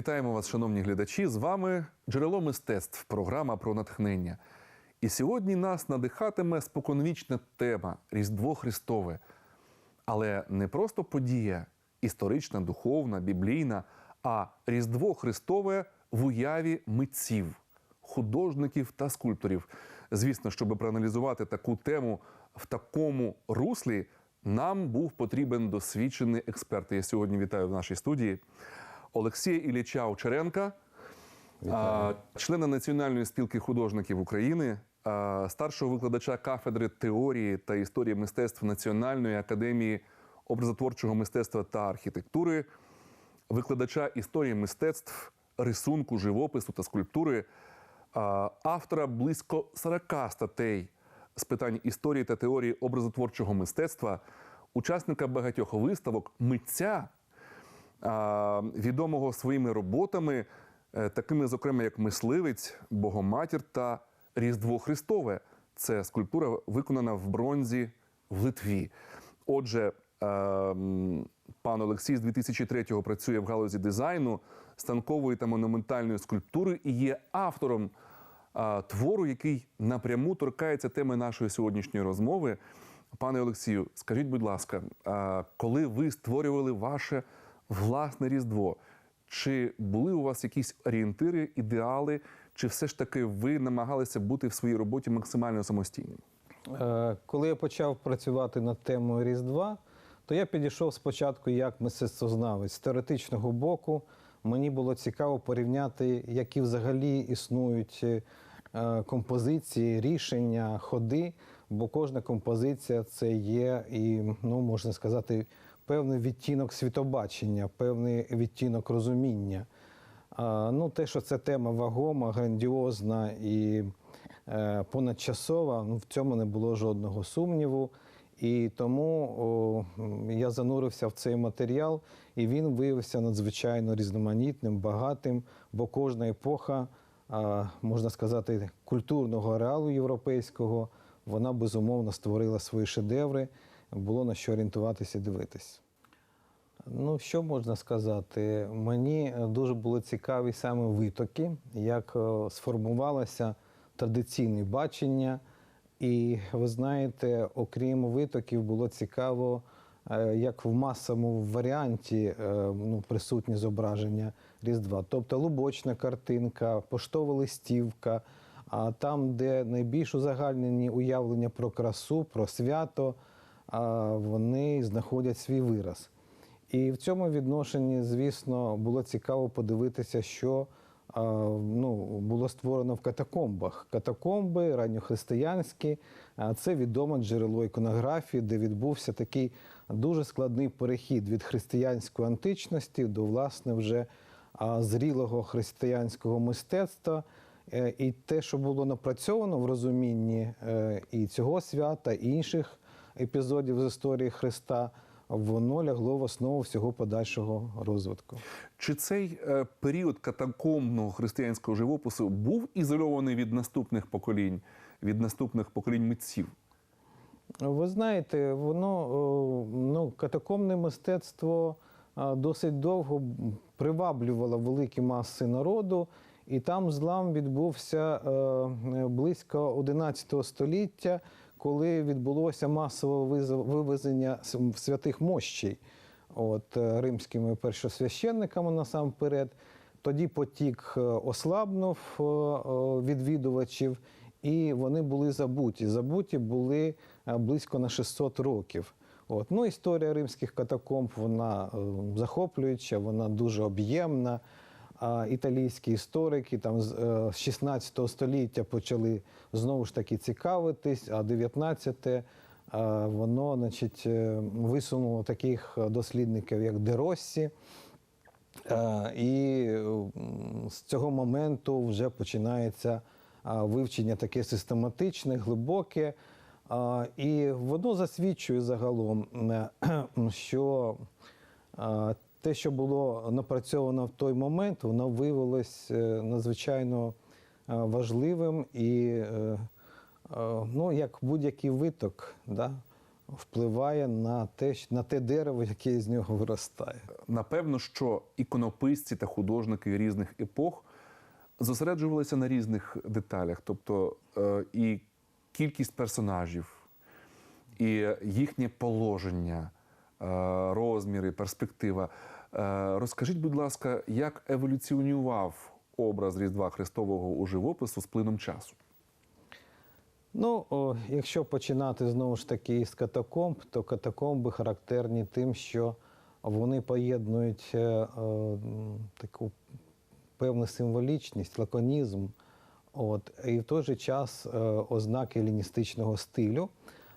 Вітаємо вас, шановні глядачі. З вами джерело мистецтв, програма про натхнення. І сьогодні нас надихатиме споконвічна тема Різдво Христове. Але не просто подія історична, духовна, біблійна, а Різдво Христове в уяві митців, художників та скульпторів. Звісно, щоб проаналізувати таку тему в такому руслі, нам був потрібен досвідчений експерт. Я сьогодні вітаю в нашій студії Олексія Ілліча Овчаренка, члена Національної спілки художників України, старшого викладача кафедри теорії та історії мистецтв Національної академії образотворчого мистецтва та архітектури, викладача історії мистецтв, рисунку, живопису та скульптури, автора близько 40 статей з питань історії та теорії образотворчого мистецтва, учасника багатьох виставок, митця, відомого своїми роботами, е, такими, зокрема, як Мисливець, Богоматір та Різдво Христове. Це скульптура, виконана в бронзі в Литві. Отже, е, пан Олексій з 2003-го працює в галузі дизайну, станкової та монументальної скульптури і є автором твору, який напряму торкається теми нашої сьогоднішньої розмови. Пане Олексію, скажіть, будь ласка, коли ви створювали ваше власне Різдво, чи були у вас якісь орієнтири, ідеали, чи все ж таки ви намагалися бути в своїй роботі максимально самостійним? Е, Коли я почав працювати над темою Різдва, то я підійшов спочатку як мистецтвознавець з теоретичного боку. Мені було цікаво порівняти, які взагалі існують е, композиції, рішення, ходи, бо кожна композиція це є і, ну можна сказати, певний відтінок світобачення, певний відтінок розуміння. Ну, те, що ця тема вагома, грандіозна і е, понадчасова, ну, в цьому не було жодного сумніву. І тому о, я занурився в цей матеріал, і він виявився надзвичайно різноманітним, багатим, бо кожна епоха, можна сказати, культурного ареалу європейського, вона безумовно створила свої шедеври, було на що орієнтуватися і дивитись. Ну, що можна сказати? Мені е, дуже були цікаві саме витоки, як е, сформувалося традиційне бачення. І ви знаєте, окрім витоків, було цікаво, е, як в масовому варіанті ну, присутні зображення Різдва. Тобто лубочна картинка, поштова листівка, а там, де найбільш узагальнені уявлення про красу, про свято, вони знаходять свій вираз. І в цьому відношенні, звісно, було цікаво подивитися, що ну, було створено в катакомбах. Катакомби ранньохристиянські, це відоме джерело іконографії, де відбувся такий дуже складний перехід від християнської античності до власне вже зрілого християнського мистецтва. Е, І те, що було напрацьовано в розумінні е, і цього свята, і інших епізодів з історії Христа, воно лягло в основу всього подальшого розвитку. Чи цей е, період катакомбного християнського живопису був ізольований від наступних поколінь, від наступних поколінь митців? Ви знаєте, воно ну, катакомне мистецтво досить довго приваблювало великі маси народу, і там злам відбувся е, близько 11 століття, коли відбулося масове вивезення святих мощей от, е, римськими першосвященниками насамперед. Тоді потік е, ослабнув е, відвідувачів, і вони були забуті. Забуті були близько на 600 років. От. Ну, історія римських катакомб вона е, захоплююча, вона дуже об'ємна. Італійські історики там з е, 16 століття почали знову ж таки цікавитись, а 19-те е, воно значить, е, висунуло таких дослідників, як Дероссі. Е, І з цього моменту вже починається вивчення таке систематичне, глибоке. І воно засвідчує загалом, е, що те, що було напрацьовано в той момент, воно виявилось е, надзвичайно е, важливим і, е, ну, як будь-який виток, да, впливає на те, на те дерево, яке з нього виростає. Напевно, що іконописці та художники різних епох зосереджувалися на різних деталях, тобто і кількість персонажів, і їхнє положення, розміри, перспектива. Е, Розкажіть, будь ласка, як еволюціонував образ Різдва Христового у живопису з плином часу? Ну, якщо починати знову ж таки з катакомб, то катакомби характерні тим, що вони поєднують е, е, таку певну символічність, лаконізм, от, і в той же час е, ознаки еліністичного стилю.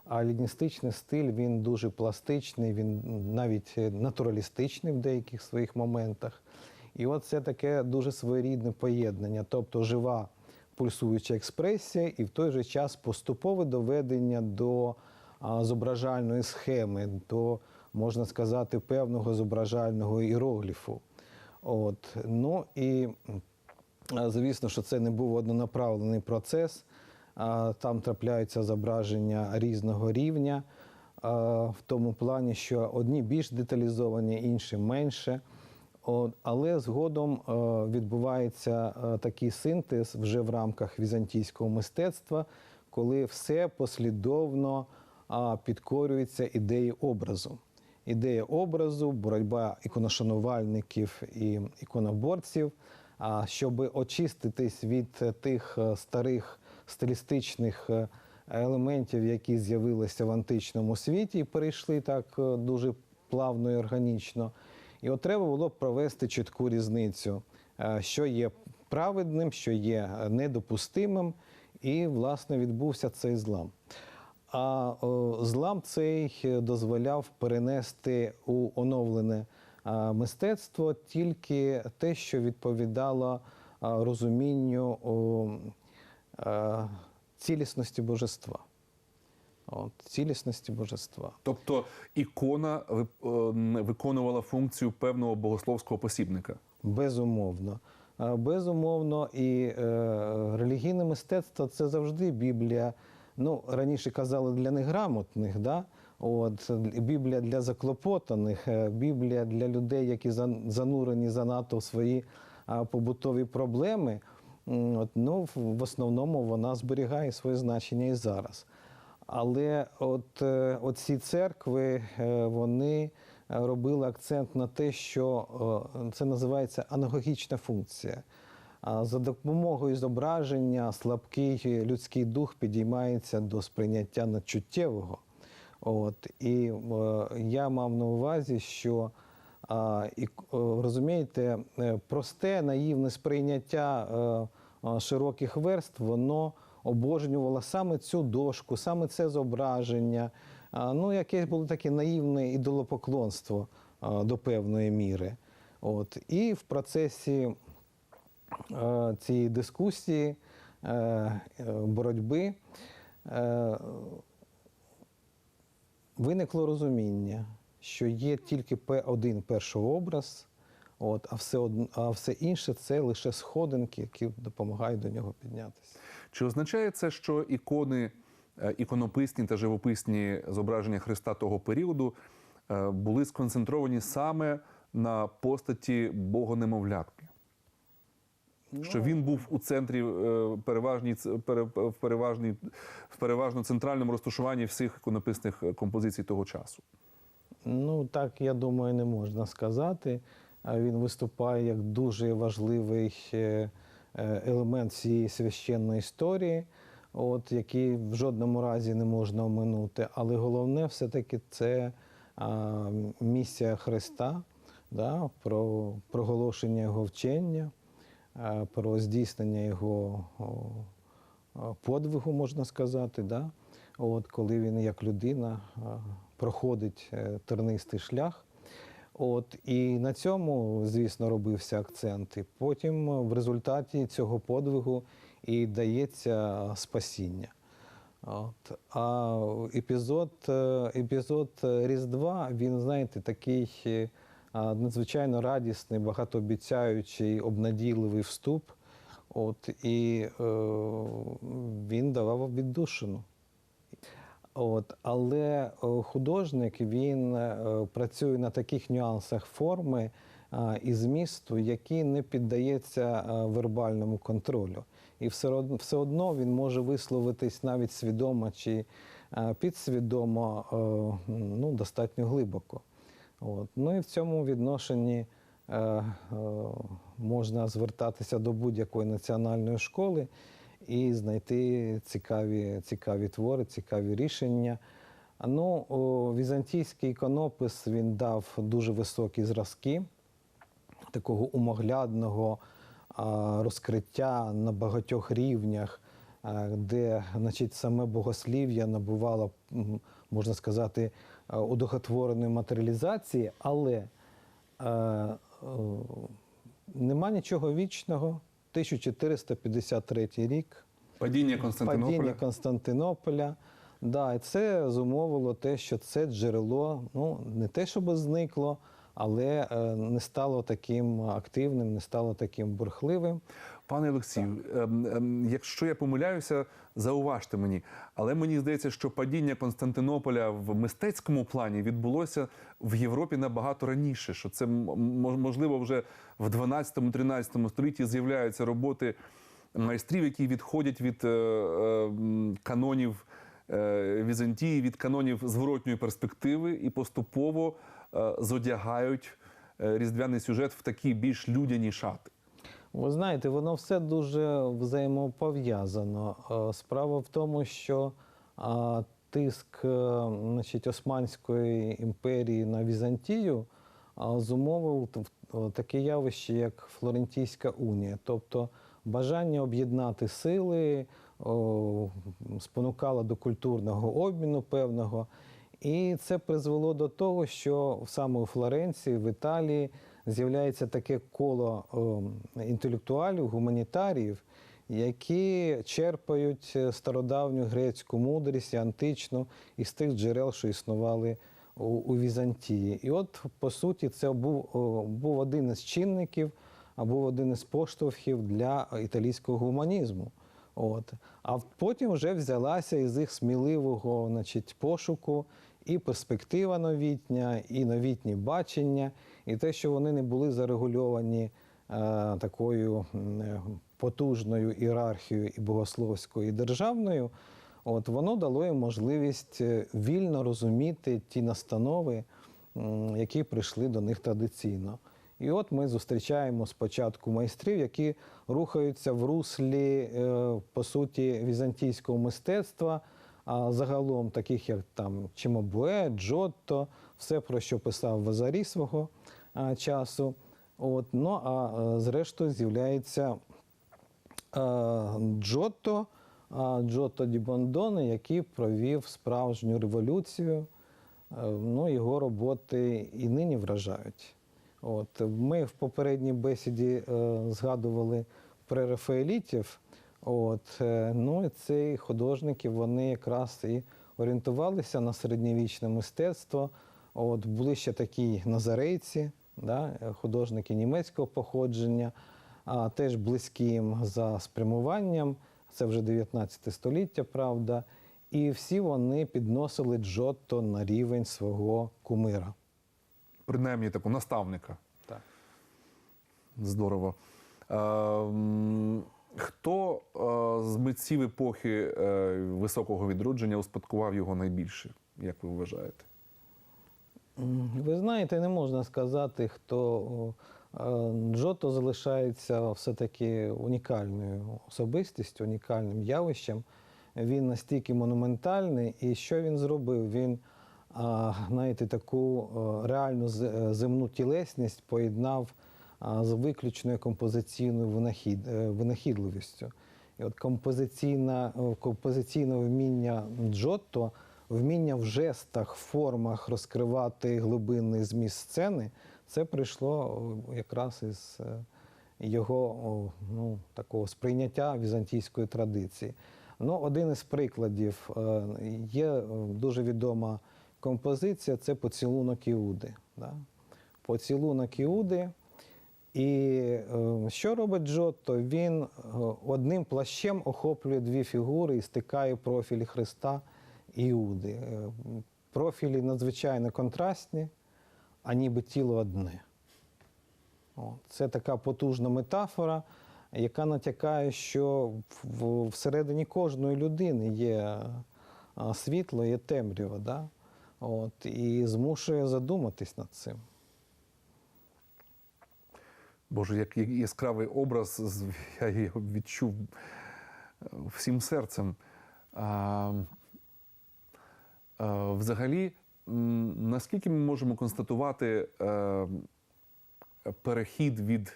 А еліністичний стиль він дуже пластичний, він навіть е, натуралістичний в деяких своїх моментах. І от це таке дуже своєрідне поєднання, тобто жива пульсуюча експресія і в той же час поступове доведення до зображальної схеми, до, можна сказати, певного зображального іерогліфу. От. Ну і звісно, що це не був однонаправлений процес. Там трапляються зображення різного рівня, в тому плані, що одні більш деталізовані, інші менше. Але згодом е, відбувається е, такий синтез вже в рамках візантійського мистецтва, коли все послідовно підкорюється ідеї образу. Ідея образу, боротьба іконошанувальників і іконоборців, щоб очиститись від е, тих старих стилістичних е, елементів, які з'явилися в античному світі і перейшли так е, дуже плавно і органічно. І от треба було провести чітку різницю, е, що є праведним, що є недопустимим, і, власне, відбувся цей злам. А злам цей дозволяв перенести у оновлене мистецтво тільки те, що відповідало розумінню о, цілісності божества. От, цілісності божества. Тобто ікона е, не виконувала функцію певного богословського посібника. Безумовно. Е, Безумовно, і е, релігійне мистецтво це завжди Біблія. Ну, раніше казали для неграмотних, да? От, Біблія для заклопотаних, е, Біблія для людей, які зан- занурені занадто в свої побутові проблеми. Ну, в- основному вона зберігає своє значення і зараз. Але от, е, от ці церкви е, вони робили акцент на те, що е, це називається анагогічна функція. За допомогою зображення слабкий людський дух підіймається до сприйняття надчуттєвого. От, і е, я мав на увазі, що і, розумієте, е, просте наївне сприйняття е, е, широких верств, воно обожнювало саме цю дошку, саме це зображення. Ну, якесь було таке наївне ідолопоклонство до певної міри. От. І в процесі цієї дискусії, боротьби, виникло розуміння, що є тільки пе- один першообраз, от, а, все од... а все інше це лише сходинки, які допомагають до нього піднятися. Чи означає це, що ікони, е, іконописні та живописні зображення Христа того періоду е, були сконцентровані саме на постаті Бога-немовлятки? Що він був у центрі е, переважній, в, переважній, в переважно центральному розташуванні всіх іконописних композицій того часу. Ну, так, я думаю, не можна сказати. Він виступає як дуже важливий е, е, елемент цієї священної історії, от, який в жодному разі не можна оминути. Але головне все-таки це а, місія Христа, да, про проголошення Його вчення, а, про здійснення Його о, подвигу, можна сказати. Да? От, коли він як людина а, проходить е, тернистий шлях. От, і на цьому, звісно, робився акцент. І потім е, в результаті цього подвигу і дається спасіння. От. А епізод, е, епізод Різдва, він, знаєте, такий надзвичайно радісний, багатообіцяючий, обнадійливий вступ. От, і е, він давав віддушину. От, але е, художник він е, працює на таких нюансах форми е, і змісту, які не піддаються е, вербальному контролю. І все одно, він може висловитись навіть свідомо чи підсвідомо ну, достатньо глибоко. От. Ну і в цьому відношенні можна звертатися до будь-якої національної школи і знайти цікаві, цікаві твори, цікаві рішення. Ну, візантійський іконопис він дав дуже високі зразки такого умоглядного розкриття на багатьох рівнях, де значить, саме богослів'я набувало, можна сказати, удохотвореної матеріалізації, але нема нічого вічного. 1453 рік. Падіння Константинополя. Падіння Константинополя. Да, і це зумовило те, що це джерело ну, не те, щоб зникло, але е, не стало таким активним, не стало таким бурхливим. Пане Олексію, ем, ем, якщо я помиляюся, зауважте мені. Але мені здається, що падіння Константинополя в мистецькому плані відбулося в Європі набагато раніше. Що це можливо вже в 12-13 столітті з'являються роботи майстрів, які відходять від е, е, канонів е, Візантії, від канонів зворотньої перспективи і поступово зодягають різдвяний сюжет в такі більш людяні шати. Ви знаєте, воно все дуже взаємопов'язано. Е, Справа в тому, що тиск е, значить, Османської імперії на Візантію зумовив таке явище, як Флорентійська унія. Тобто бажання об'єднати сили спонукало до культурного обміну певного. І це призвело до того, що саме у Флоренції, в Італії з'являється таке коло е, інтелектуалів, гуманітаріїв, які черпають е, стародавню грецьку мудрість, античну із тих джерел, що існували у, Візантії. І от, по суті, це був, був один із чинників, а був один із поштовхів для італійського гуманізму. От. А потім вже взялася із їх сміливого значить, пошуку і перспектива новітня, і новітні бачення, і те, що вони не були зарегульовані е, такою е, потужною ієрархією і богословською, і державною, от, воно дало їм можливість е, вільно розуміти ті настанови, які прийшли до них традиційно. І от ми зустрічаємо спочатку майстрів, які рухаються в руслі, по суті, візантійського мистецтва, а загалом таких як там Чимабуе, Джотто, все про що писав Вазарі свого а, часу. От, ну а зрештою з'являється Джотто, Джотто Ді Бондоне, який провів справжню революцію. Е, Ну, його роботи і нині вражають. От, ми в попередній бесіді е, згадували про Рафаелітів. От, е, ну, і ці художники вони якраз і орієнтувалися на середньовічне мистецтво. От, були ще такі назарейці, да, художники німецького походження, а теж близькі їм за спрямуванням. Це вже 19 століття, правда. І всі вони підносили Джотто на рівень свого кумира. Принаймні таку наставника. Так. Здорово. Е, хто е, з митців епохи е, високого відродження успадкував його найбільше, як ви вважаєте? Ви знаєте, не можна сказати, хто е, Джото залишається все-таки унікальною особистістю, унікальним явищем. Він настільки монументальний, і що він зробив? Він, а, знаєте, таку е, реальну е, земну тілесність поєднав а, з виключною композиційною винахід, е, винахідливістю. І от композиційна, е, композиційне вміння Джотто, вміння в жестах, формах розкривати глибинний зміст сцени, це прийшло якраз із е, його ну, такого сприйняття візантійської традиції. Ну, один із прикладів е, є е, дуже відома композиція це поцілунок Іуди. Да? Поцілунок Іуди. І е, що робить Джотто? Він е, одним плащем охоплює дві фігури і стикає профілі Христа Іуди. Е, Профілі надзвичайно контрастні, а ніби тіло одне. Це така потужна метафора, яка натякає, що всередині кожної людини є світло, є темрява, да? От, і змушує задуматись над цим. Боже, як яскравий образ, я його відчув е, всім серцем. А, а, взагалі, наскільки ми можемо констатувати е, перехід від е,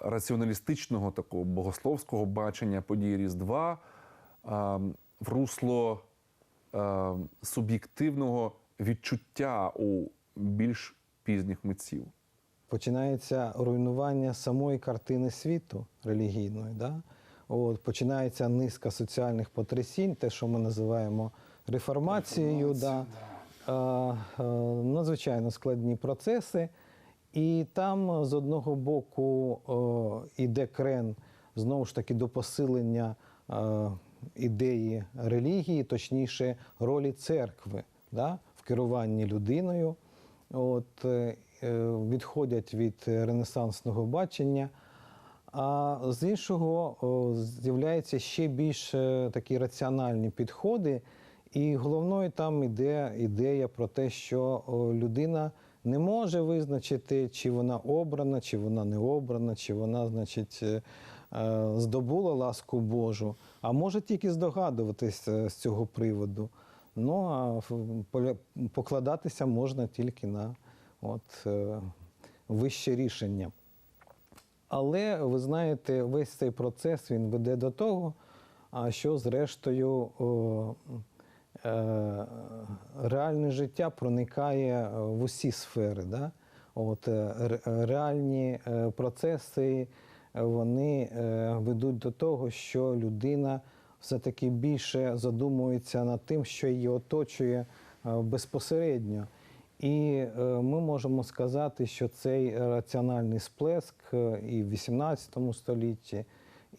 раціоналістичного такого богословського бачення подій Різдва е, в русло е, суб'єктивного відчуття у більш пізніх митців? Починається руйнування самої картини світу релігійної. Да? От, починається низка соціальних потрясінь, те, що ми називаємо реформацією. Да? Е, е, надзвичайно складні процеси. І там з одного боку е, іде крен знову ж таки до посилення е, ідеї релігії, точніше, ролі церкви да? в керуванні людиною. От, е, відходять від ренесансного бачення. А з іншого з'являються ще більш е, такі раціональні підходи, і головною там іде ідея про те, що людина не може визначити, чи вона обрана, чи вона не обрана, чи вона, значить, е, е, здобула ласку Божу, а може тільки здогадуватись е, з цього приводу. Ну а покладатися можна тільки на от, е, вище рішення. Але ви знаєте, весь цей процес він веде до того, що зрештою е, реальне життя проникає в усі сфери. Да? От, е, реальні е, процеси е, вони е, ведуть до того, що людина все-таки більше задумується над тим, що її оточує е, безпосередньо. І е, ми можемо сказати, що цей раціональний сплеск е, і в 18 столітті,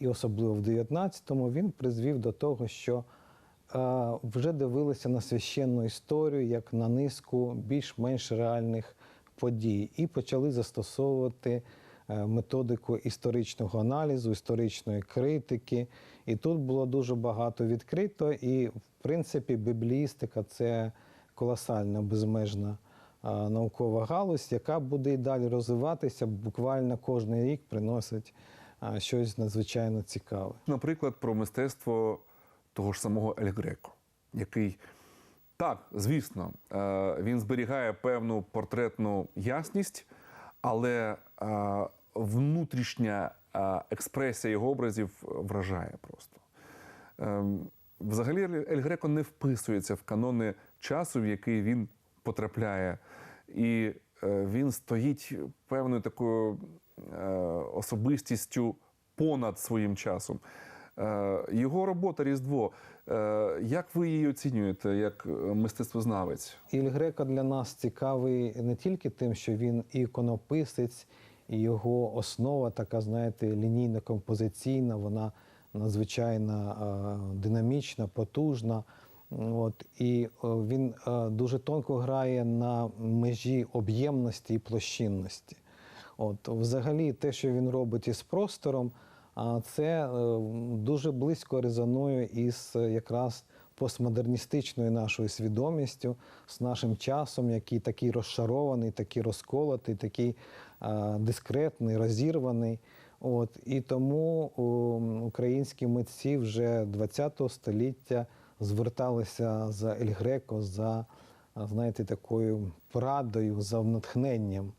і особливо в 19-му, він призвів до того, що е, вже дивилися на священну історію як на низку більш-менш реальних подій, і почали застосовувати методику історичного аналізу, історичної критики. І тут було дуже багато відкрито. І, в принципі, бібліїстика це колосальна безмежна наукова галузь, яка буде і далі розвиватися. Буквально кожен рік приносить щось надзвичайно цікаве. Наприклад, про мистецтво того ж самого Ель Греко, який так, звісно, е, він зберігає певну портретну ясність, але е, внутрішня е, експресія його образів вражає просто. Ем, Взагалі, Ель Греко не вписується в канони часу, в який він потрапляє. І е, він стоїть певною такою е, особистістю понад своїм часом. Е, Його робота Різдво. Як ви її оцінюєте як мистецтвознавець? Іль Греко для нас цікавий не тільки тим, що він іконописець, і його основа така, знаєте, лінійно-композиційна, вона надзвичайно динамічна, потужна. От, і е, він е, дуже тонко грає на межі об'ємності і площинності. От, взагалі, те, що він робить із простором, це е, дуже близько резонує із якраз постмодерністичною нашою свідомістю, з нашим часом, який такий розшарований, такий розколотий, такий дискретний, розірваний. От, і тому українські митці вже ХХ століття зверталися за Ель Греко, за знаєте, такою порадою, за натхненням.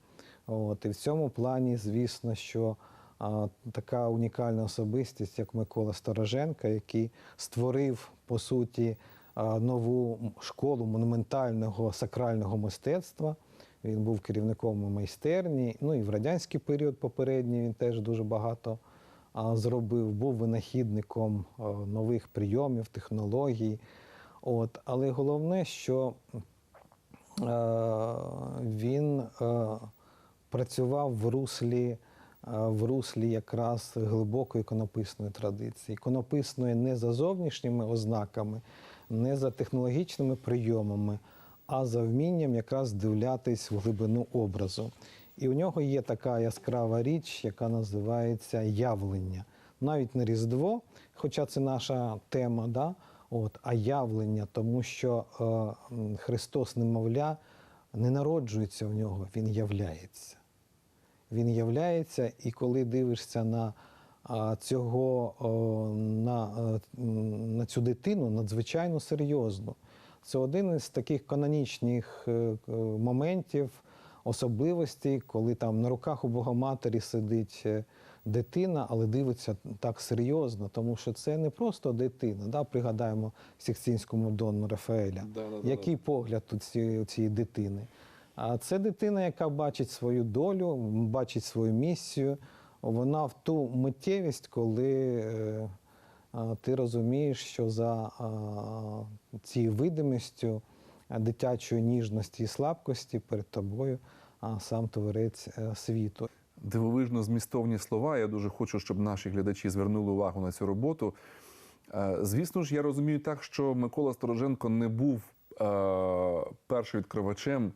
От, і в цьому плані, звісно, що а, така унікальна особистість, як Микола Стороженка, який створив по суті а, нову школу монументального сакрального мистецтва. Він був керівником майстерні. Ну і в радянський період попередній він теж дуже багато зробив. Був винахідником нових прийомів, технологій. От, але головне, що е, він е, працював в руслі, е, в руслі якраз глибокої іконописної традиції. Іконописної не за зовнішніми ознаками, не за технологічними прийомами, а за вмінням якраз дивлятись в глибину образу. І у нього є така яскрава річ, яка називається явлення. Навіть не Різдво, хоча це наша тема, да? От, а явлення, тому що е, Христос, немовля, не народжується в нього, Він являється. Він являється, і коли дивишся на цього, на, е, на цю дитину, надзвичайно серйозно. Це один із таких канонічних е, е, моментів, особливостей, коли там на руках у Богоматері сидить е, дитина, але дивиться так серйозно, тому що це не просто дитина. Да? Пригадаємо Сікстинську Мадонну Рафаеля. Який погляд у цієї, цієї дитини? А це дитина, яка бачить свою долю, бачить свою місію. Вона в ту миттєвість, коли е, ти розумієш, що за цією видимістю дитячої ніжності і слабкості перед тобою а, сам творець е, світу. Дивовижно змістовні слова. Я дуже хочу, щоб наші глядачі звернули увагу на цю роботу. Е, Звісно ж, я розумію так, що Микола Стороженко не був е, першим відкривачем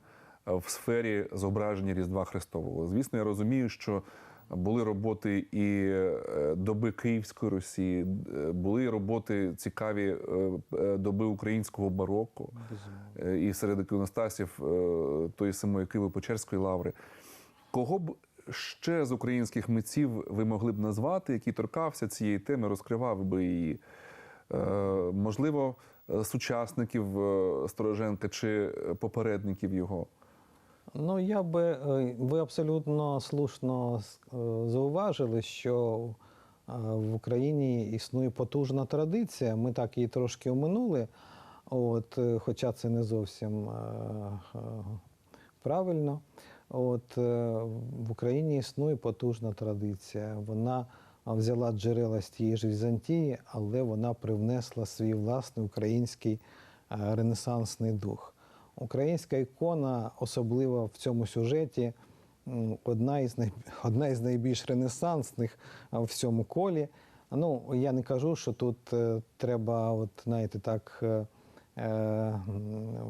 е, в сфері зображення Різдва Христового. Звісно, я розумію, що були роботи і е, доби Київської Росії, е, були роботи цікаві е, доби українського бароко і серед іконостасів тої самої Києво-Печерської лаври. Кого б ще з українських митців ви могли б назвати, який торкався цієї теми, розкривав би її? Можливо, сучасників Стороженка чи попередників його? Ну, я би е, ви абсолютно слушно е, зауважили, що е, в Україні існує потужна традиція. Ми так її трошки оминули, от, хоча це не зовсім правильно. От, в Україні існує потужна традиція. Вона взяла джерела з тієї ж Візантії, але вона привнесла свій власний український ренесансний дух. Українська ікона, особливо в цьому сюжеті, одна із, най... одна із найбільш ренесансних в цьому колі. Ну, я не кажу, що тут е, треба, от, знаєте, так, е, е,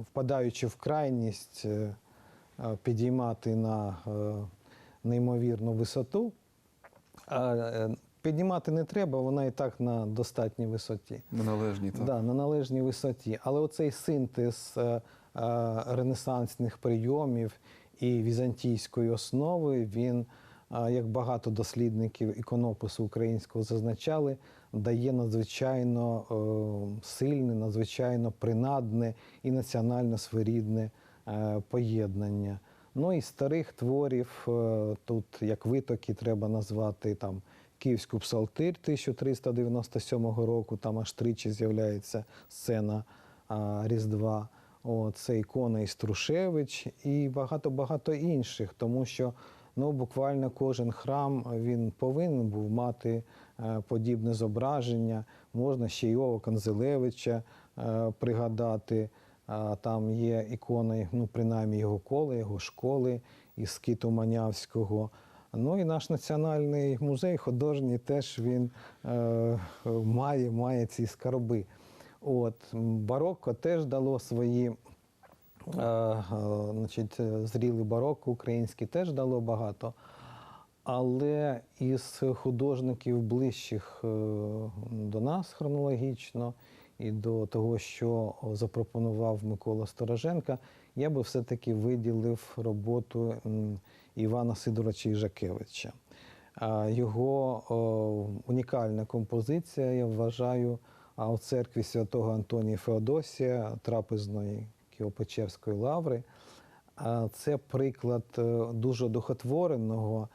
впадаючи в крайність, підіймати на неймовірну висоту. А, піднімати не треба, вона і так на достатній висоті. Неналежні так. Да, на належній висоті. Але оцей синтез ренесансних прийомів і візантійської основи, він, е, як багато дослідників іконопису українського зазначали, дає надзвичайно е, сильне, надзвичайно принадне і національно своєрідне е, поєднання. Ну і старих творів е, тут як витоки треба назвати там Київську псалтир 1397 року, там аж тричі з'являється сцена Різдва. О, це ікона Іструшевич і багато-багато інших, тому що ну, буквально кожен храм він повинен був мати е, подібне зображення. Можна ще Йова Канзелевича е, пригадати. Там є ікони, ну, принаймні його коли, його школи із Скиту Манявського. Ну і наш національний музей художній теж він е, має, має ці скарби. От, м, барокко теж дало свої, е, е, значить, е, зрілий барокко український теж дало багато. Але із художників ближчих е, до нас хронологічно і до того, що запропонував Микола Стороженка, я би все-таки виділив роботу Івана Сидоровича Іжакевича. Його унікальна композиція, я вважаю, а у церкві святого Антонія Феодосія, трапезної Києво-Печерської лаври. Це приклад е, дуже духотвореного,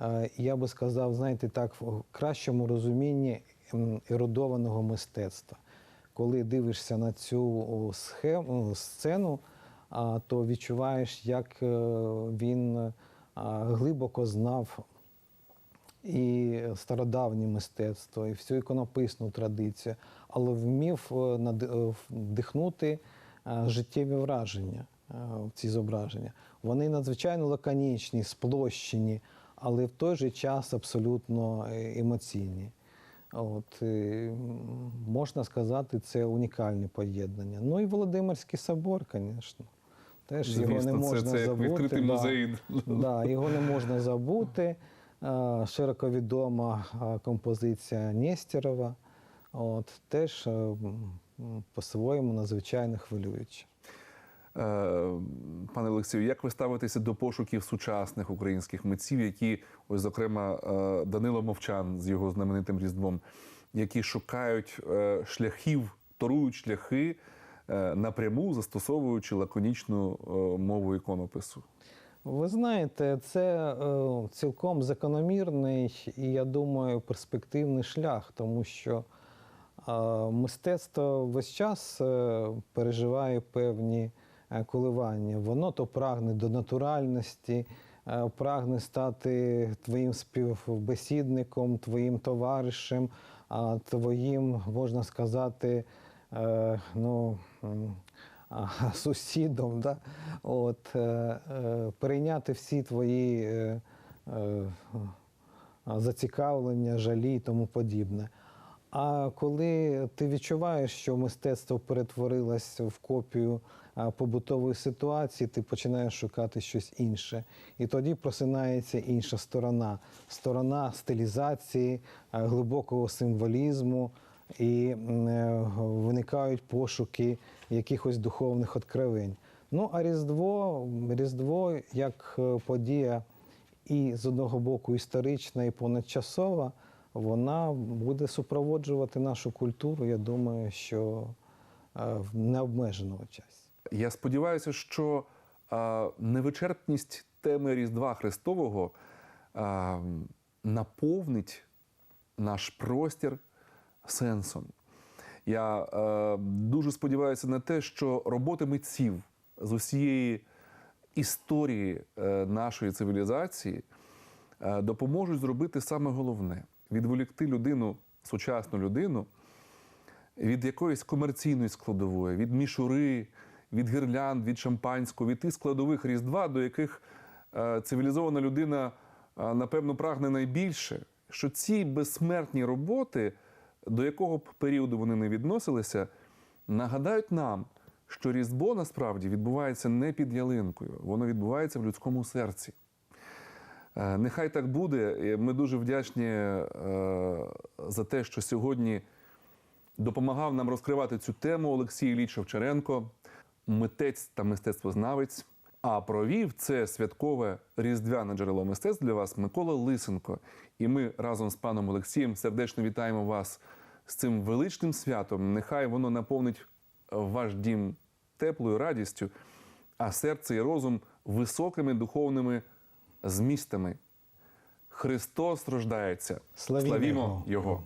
е, я би сказав, знаєте, так, в кращому розумінні ерудованого мистецтва. Коли дивишся на цю схему, сцену, то відчуваєш, як е, він глибоко знав і стародавнє мистецтво, і всю іконописну традицію, але вмів е, е, вдихнути е, життєві враження в ці зображення. Вони надзвичайно лаконічні, сплощені, але в той же час абсолютно емоційні. От, можна сказати, це унікальне поєднання. Ну і Володимирський собор, звісно. Теж його не можна це, це як забути. відкритий да. музей. Да, його не можна забути. Е, Широко відома е, композиція Нєстєрова. От, теж е, по-своєму надзвичайно хвилююча. Пане Олексію, як ви ставитеся до пошуків сучасних українських митців, які, ось, зокрема, Данило Мовчан з його знаменитим різдвом, які шукають шляхів, торують шляхи напряму, застосовуючи лаконічну мову іконопису? Ви знаєте, це е, цілком закономірний і, я думаю, перспективний шлях, тому що е, мистецтво весь час е, переживає певні е, коливання. Воно то прагне до натуральності, е, прагне стати твоїм співбесідником, твоїм товаришем, а твоїм, можна сказати, е, ну. сусідом, да? От, е, е, перейняти всі твої е, зацікавлення, жалі і тому подібне. А коли ти відчуваєш, що мистецтво перетворилось в копію побутової ситуації, ти починаєш шукати щось інше. І тоді просинається інша сторона сторона стилізації, глибокого символізму, і е, виникають пошуки якихось духовних откровень. Ну а Різдво, Різдво як е, подія і з одного боку історична, і понадчасова, вона буде супроводжувати нашу культуру, я думаю, що е, в необмеженого часу. Я сподіваюся, що невичерпність теми Різдва Христового наповнить наш простір сенсом. Я е, дуже сподіваюся на те, що роботи митців з усієї історії е, нашої цивілізації е, допоможуть зробити саме головне відволікти людину, сучасну людину від якоїсь комерційної складової, від мішури, від гірлянд, від шампанського, від тих складових різдва, до яких е, цивілізована людина, е, напевно, прагне найбільше, що ці безсмертні роботи, до якого б періоду вони не відносилися, нагадають нам, що Різдво насправді відбувається не під ялинкою, воно відбувається в людському серці. Е, Нехай так буде. Ми дуже вдячні е, за те, що сьогодні допомагав нам розкривати цю тему Олексій Ілліч Шевчаренко, митець та мистецтвознавець. А провів це святкове різдвяне джерело мистецтв для вас Микола Лисенко. І ми разом з паном Олексієм сердечно вітаємо вас з цим величним святом. Нехай воно наповнить ваш дім теплою радістю, а серце і розум високими духовними змістами. Христос рождається. Славімо. Його.